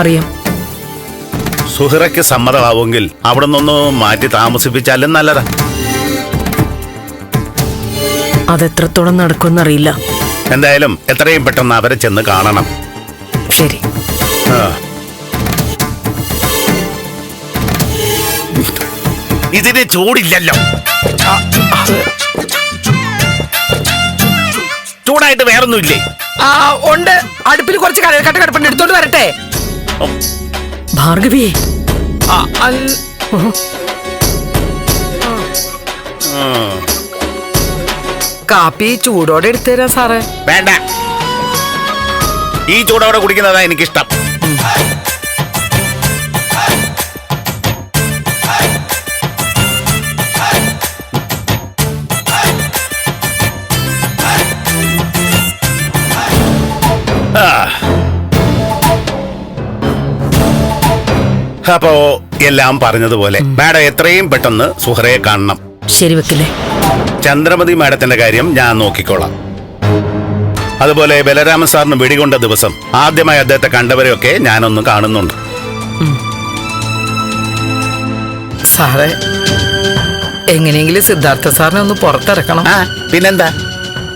അറിയാം. സുഹറയ്ക്ക് സമ്മതമാവുമെങ്കിൽ അവിടെ നിന്നൊന്ന് മാറ്റി താമസിപ്പിച്ചാലും നല്ലതാ. അതെത്രത്തോളം നടക്കുമെന്നറിയില്ല. എന്തായാലും എത്രയും പെട്ടെന്ന് അവരെ ചെന്ന് കാണണം. ശരി. ഇതിനെ ചൂടില്ലല്ലോ. ചൂടായിട്ട് വേറൊന്നുമില്ലേ? ആ ഉണ്ട്. അടുപ്പിൽ കുറച്ച് കട്ട കിടപ്പുണ്ട് എടുത്തോണ്ട് വരട്ടെ. ഭാർഗവി. കാപ്പി ചൂടോടെ എടുത്തുതരാം സാറേ. വേണ്ട. ഈ ചൂടോടെ കുടിക്കുന്നതാ എനിക്കിഷ്ടം. അപ്പോ എല്ലാം പറഞ്ഞതുപോലെ മാഡം എത്രയും പെട്ടെന്ന് സുഹറയെ കാണണം. ശരി വെക്കില്ലേ? ചന്ദ്രമതി മാഡത്തിന്റെ കാര്യം ഞാൻ നോക്കിക്കോളാം. അതുപോലെ ബലരാമൻ സാറിന് വെടികൊണ്ട ദിവസം ആദ്യമായി അദ്ദേഹത്തെ കണ്ടവരെയൊക്കെ ഞാനൊന്ന് കാണുന്നുണ്ട്. സാറേ എങ്ങനെയെങ്കിലും സിദ്ധാർത്ഥ സാറിനെ ഒന്ന് പുറത്തിറക്കണം. ആ പിന്നെന്താ?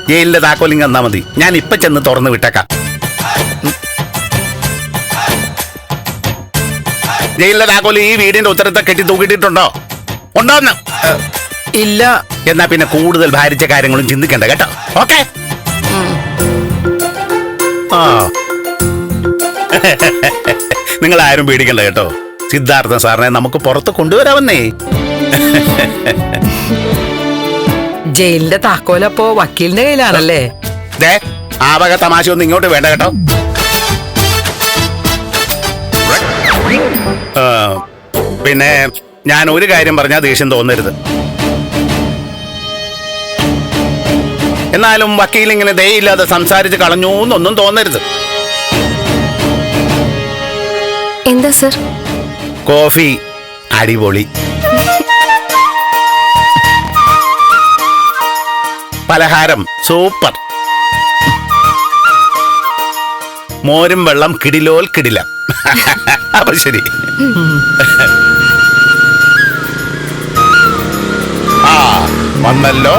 ജയിലിന്റെ താക്കോലിങ് തന്നാ മതി. ഞാൻ ഇപ്പൊ ചെന്ന് തുറന്നു വിട്ടേക്കാം. ജയിലിന്റെ താക്കോൽ ഈ വീടിന്റെ ഉത്തരത്തെ കെട്ടി തൂക്കിട്ടിട്ടുണ്ടോ ഉണ്ടോന്ന്? ഇല്ല. എന്നാ പിന്നെ കൂടുതൽ ഭാരിച്ച കാര്യങ്ങളും ചിന്തിക്കണ്ട കേട്ടോ. ഓക്കെ? ആ. നിങ്ങൾ ആരും പേടിക്കണ്ട കേട്ടോ. സിദ്ധാർത്ഥ സാറിനെ നമുക്ക് പുറത്ത് കൊണ്ടുവരാമെന്നേ. ജയിലിന്റെ താക്കോലപ്പോ വക്കീലിന്റെ കയ്യിലാണല്ലേ? ദേ ആ വക തമാശ ഒന്നും ഇങ്ങോട്ട് വേണ്ട കേട്ടോ. പിന്നെ ഞാൻ ഒരു കാര്യം പറഞ്ഞാൽ ദേഷ്യം തോന്നരുത്. എന്നാലും വക്കീൽ ഇങ്ങനെ ദയയില്ലാതെ സംസാരിച്ച് കളഞ്ഞു എന്നൊന്നും തോന്നരുത്. എന്താ സർ? കോഫി അടിപൊളി. പലഹാരം സൂപ്പർ. മോരും വെള്ളം കിടിലോൽ കിടില. അപ്പൊ ശരി. ആ വന്നല്ലോ.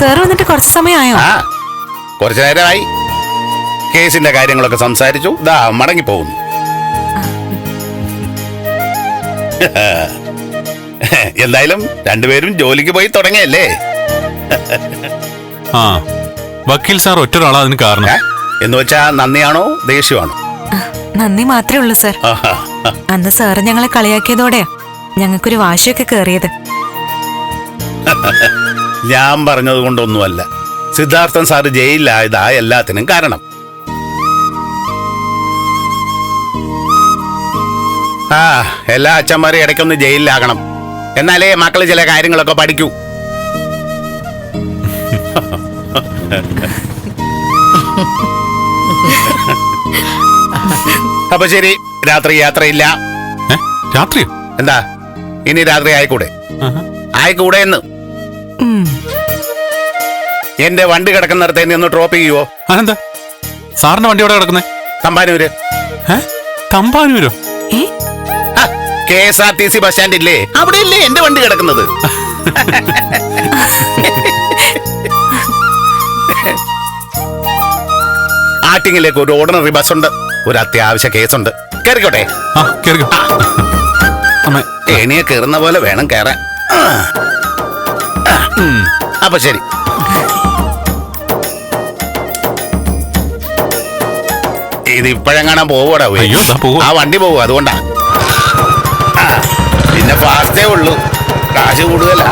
സാർ വന്നിട്ട് കുറച്ച് സമയമായോ? ആ കുറച്ചു നേരമായി. കേസിന്റെ കാര്യങ്ങളൊക്കെ സംസാരിച്ചു. ദാ മടങ്ങി പോകുന്നു എന്തായാലും രണ്ടുപേരും ജോലിക്ക് പോയി തുടങ്ങിയല്ലേ? ആ വക്കീൽ സാർ ഒറ്റൊരാളാ അതിന് കാരണം. ഏ? എന്ന് വെച്ചാ നന്ദിയാണോ ദേഷ്യമാണോ? നന്ദി മാത്രമേ ഉള്ളൂ സർ. അന്ന് സാറ് ഞങ്ങളെ കളിയാക്കിയതോടെ ഞങ്ങൾക്കൊരു വാശിയൊക്കെ കയറിയത് ഞാൻ പറഞ്ഞത് കൊണ്ടൊന്നുമല്ല. സിദ്ധാർത്ഥൻ സാർ ജയിലിലായതാ എല്ലാത്തിനും കാരണം. ആ എല്ലാ അച്ഛന്മാരും ഇടയ്ക്കൊന്ന് ജയിലിലാകണം. എന്നാലേ മക്കൾ ചില കാര്യങ്ങളൊക്കെ പഠിക്കൂ. അപ്പൊ ശരി രാത്രി യാത്രയില്ല. രാത്രി രാത്രിയോ? എന്താ? ഇനി രാത്രി ആയിക്കൂടെ. ആയിക്കൂടെ എന്ന്. എന്റെ വണ്ടി കിടക്കുന്നിടത്ത് എന്നെ ഒന്ന് ഡ്രോപ്പ് ചെയ്യുവോ? അതെന്താ? സാറിന്റെ വണ്ടി എവിടെ കിടക്കുന്നേ? Thampanoor. Thampanoor? K S R T C bus stand ഇല്ലേ അവിടെയല്ലേ എന്റെ വണ്ടി കിടക്കുന്നത്? ആറ്റിങ്ങിലേക്ക് ഒരു ഓർഡിനറി ബസ് ഉണ്ട് ഒരു അത്യാവശ്യ കേസുണ്ട്. കയറിക്കോട്ടെ ആ കേറിക്കോ. അമ്മേ. ഏണിയെ കയറുന്ന പോലെ വേണം കയറാൻ. അപ്പൊ ശരി. ഇത് ഇപ്പോഴെങ്ങാനും പോവൂടാ അയ്യോ, ദാ പോവാ. ആ വണ്ടി പോവും അതുകൊണ്ടാ. പിന്നെ പിന്നെ ഉള്ളൂ. കാശ് കൂടുതലാ.